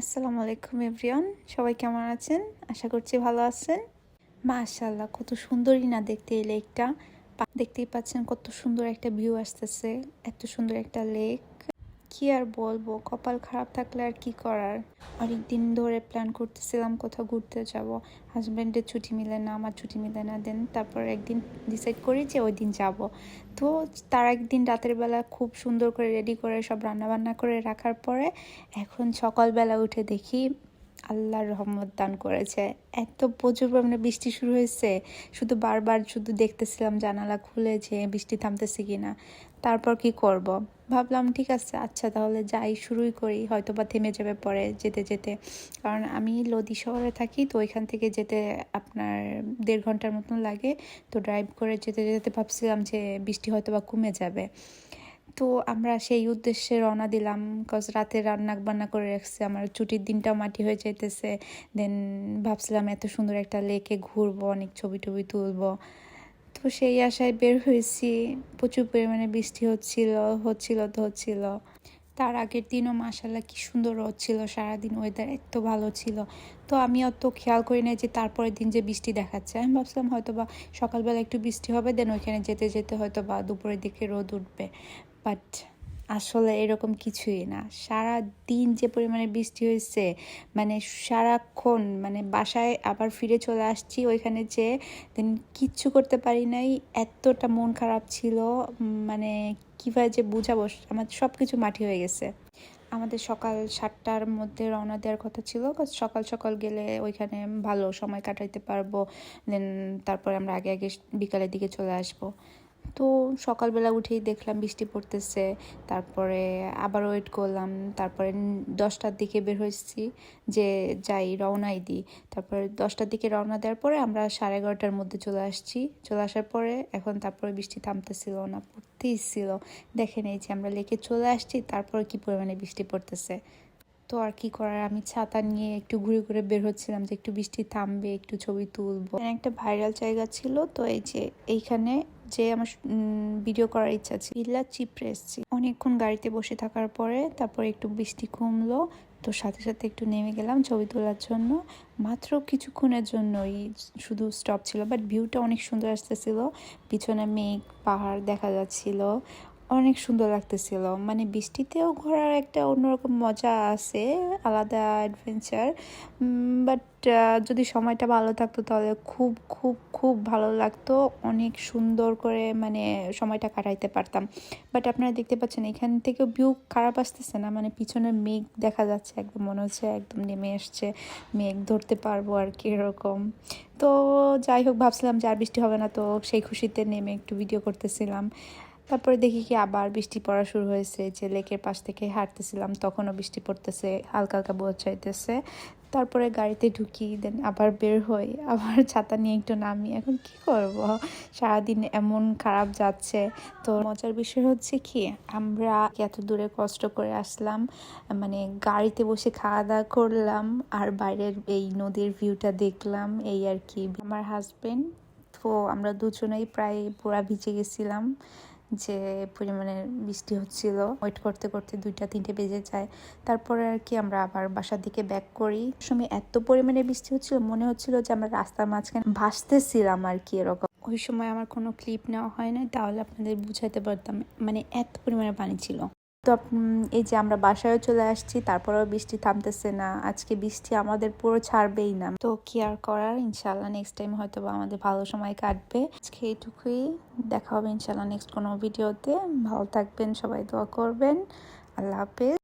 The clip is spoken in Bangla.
আসসালামু আলাইকুম, এভরিওয়ান। সবাই কেমন আছেন? আশা করছি ভালো আছেন। মাশাল্লাহ কত সুন্দরই না দেখতে এই লেকটা। দেখতেই পাচ্ছেন কত সুন্দর একটা ভিউ আসতেছে, এত সুন্দর একটা লেক। কি আর বলব? কপাল খারাপ থাকলে আর কি করার? অনেক দিন ধরে প্ল্যান করতেছিলাম কোথাও ঘুরতে যাব। হাজব্যান্ডের ছুটি মিলে না, আমার ছুটি মিলে না। দেন তারপর একদিন ডিসাইড করি যে ওই দিন যাব। তো তার একদিন রাতের বেলা খুব সুন্দর করে রেডি করে সব রান্না বান্না করে রাখার পরে এখন সকালবেলা উঠে দেখি আল্লাহর রহমত দান করেছে। এত প্রচুর পরিমাণে বৃষ্টি শুরু হয়েছে। শুধু বারবার শুধু দেখতেছিলাম জানালা খুলে যে বৃষ্টি থামতেছে কিনা। তারপর কি করব? ভাবলাম, ঠিক আছে আচ্ছা তাহলে যাই, শুরুই করি। হয়তো বা থেমে যাবে পরে যেতে যেতে। কারণ আমি লদি শহরে থাকি, তো ওইখান থেকে যেতে আপনার দেড় ঘণ্টার মতন লাগে। তো ড্রাইভ করে যেতে যেতে ভাবছিলাম যে বৃষ্টি হয়তো বা কমে যাবে। তো আমরা সেই উদ্দেশ্যে রওনা দিলাম কজ রাতে রান্না বান্না করে রাখছে, আমার ছুটির দিনটাও মাটি হয়ে যাইতেছে। দেন ভাবছিলাম এত সুন্দর একটা লেকে ঘুরবো, অনেক ছবি টবি তুলবো। তো সেই আশায় বের হয়েছি, প্রচুর পরিমাণে বৃষ্টি হচ্ছিল হচ্ছিল তো হচ্ছিল। তার আগের দিনও মাসাল্লাহ কি সুন্দর রোদ ছিল সারাদিন ওয়েদার এত ভালো ছিল। তো আমি অত খেয়াল করি না যে তারপরের দিন যে বৃষ্টি দেখাচ্ছে। আমি ভাবছিলাম হয়তো বা সকালবেলা একটু বৃষ্টি হবে দেন ওইখানে যেতে যেতে হয়তো বা দুপুরের দিকে রোদ উঠবে। বাট আসলে এরকম কিছুই না। সারা দিন যে পরিমাণে বৃষ্টি হয়েছে মানে সারাক্ষণ মানে বাসায় আবার ফিরে চলে আসছি ওইখানে যে, দেন কিচ্ছু করতে পারি নাই, এতটা মন খারাপ ছিল মানে কীভাবে যে বুঝাবো, আমার সব কিছু মাটি হয়ে গেছে। আমাদের সকাল সাতটার মধ্যে রওনা দেওয়ার কথা ছিল সকাল সকাল গেলে ওইখানে ভালো সময় কাটাইতে পারব, দেন তারপরে আমরা আগে আগে বিকালের দিকে চলে আসব। তো সকালবেলা উঠেই দেখলাম বৃষ্টি পড়তেছে, তারপরে আবার ওয়েট করলাম, তারপরে দশটার দিকে বের হয়েছি যে যাই রওনাই দিই। তারপরে দশটার দিকে রওনা দেওয়ার পরে আমরা সাড়ে এগারোটার মধ্যে চলে আসছি। চলে আসার পরে এখন তারপরে বৃষ্টি থামতেছিল না পড়তেই ছিল দেখেন এই যে আমরা লেকে চলে আসছি, তারপরে কি পরিমাণে বৃষ্টি পড়তেছে। তো আর কি করার, আমি ছাতা নিয়ে একটু ঘুরে ঘুরে বের হচ্ছিলাম যে একটু বৃষ্টি থামবে, একটু ছবি তুলবো। একটা ভাইরাল জায়গা ছিল, তো এই যে এইখানে যে আমার ভিডিও করার ইচ্ছা ছিল। ইল্লা চিপড়ে এসেছি। অনেকক্ষণ গাড়িতে বসে থাকার পরে তারপরে একটু বৃষ্টি কমলো, তো সাথে সাথে একটু নেমে গেলাম ছবি তোলার জন্য। মাত্র কিছুক্ষণের জন্যই শুধু স্টপ ছিল বাট ভিউটা অনেক সুন্দর আসতেছিল। পিছনে মেঘ, পাহাড় দেখা যাচ্ছিল। অনেক সুন্দর লাগতেছিল। মানে বৃষ্টিতেও ঘোরার একটা অন্যরকম মজা আছে, আলাদা অ্যাডভেঞ্চার বাট যদি সময়টা ভালো থাকতো তাহলে খুব খুব খুব ভালো লাগতো। অনেক সুন্দর করে মানে সময়টা কাটাইতে পারতাম। বাট আপনারা দেখতে পাচ্ছেন এখান থেকেও ভিউ খারাপ আসতেছে না। মানে পিছনে মেঘ দেখা যাচ্ছে, একদম মনে হচ্ছে একদম নেমে আসছে মেঘ ধরতে পারব আর কি এরকম। তো যাই হোক, ভাবছিলাম যে আর বৃষ্টি হবে না, তো সেই খুশিতে নেমে একটু ভিডিও করতেছিলাম। তারপরে দেখি কি আবার বৃষ্টি পড়া শুরু হয়েছে, যে লেকের পাশ থেকে হাঁটতেছিলাম, তখনও বৃষ্টি পড়তেছে, হালকা হালকা বোঝ চাইতেছে তারপরে গাড়িতে ঢুকি দেন আবার বের হই, আবার ছাতা নিয়ে একটু নামি। এখন কি করব? সারাদিন এমন খারাপ যাচ্ছে। তো মজার বিষয় হচ্ছে কি, আমরা এত দূরে কষ্ট করে আসলাম? মানে গাড়িতে বসে খাওয়া দাওয়া করলাম, আর বাইরের এই নদীর ভিউটা দেখলাম, এই আর কি। আমার হাজবেন্ড তো আমরা দুজনেই প্রায় পুরা ভিজে গেছিলাম। যে পরিমাণে বৃষ্টি হচ্ছিল ওয়েট করতে করতে দুইটা, তিনটে বেজে যায়। তারপরে আর কি আমরা আবার বাসার দিকে ব্যাক করি। সময় এত পরিমাণে বৃষ্টি হচ্ছিল, মনে হচ্ছিল যে আমরা রাস্তার মাঝখানে ভাসতেছিলাম আর কি এরকম। ওই সময় আমার কোনো ক্লিপ নেওয়া হয় না তাহলে আপনাদের বুঝাইতে পারতাম মানে এত পরিমাণে পানি ছিল। তো এই যে আমরা বাসায়ও চলে আসছি, তারপরেও বৃষ্টি থামতেছে না। আজকে বৃষ্টি আমাদের পুরো ছাড়বেই না। তো কি আর করার? ইনশাল্লাহ নেক্সট টাইম হয়তো বা আমাদের ভালো সময় কাটবে। আজকে এইটুকুই। দেখা হবে ইনশাল্লাহ নেক্সট কোনো ভিডিওতে ভালো থাকবেন, সবাই দোয়া করবেন। আল্লাহ হাফেজ।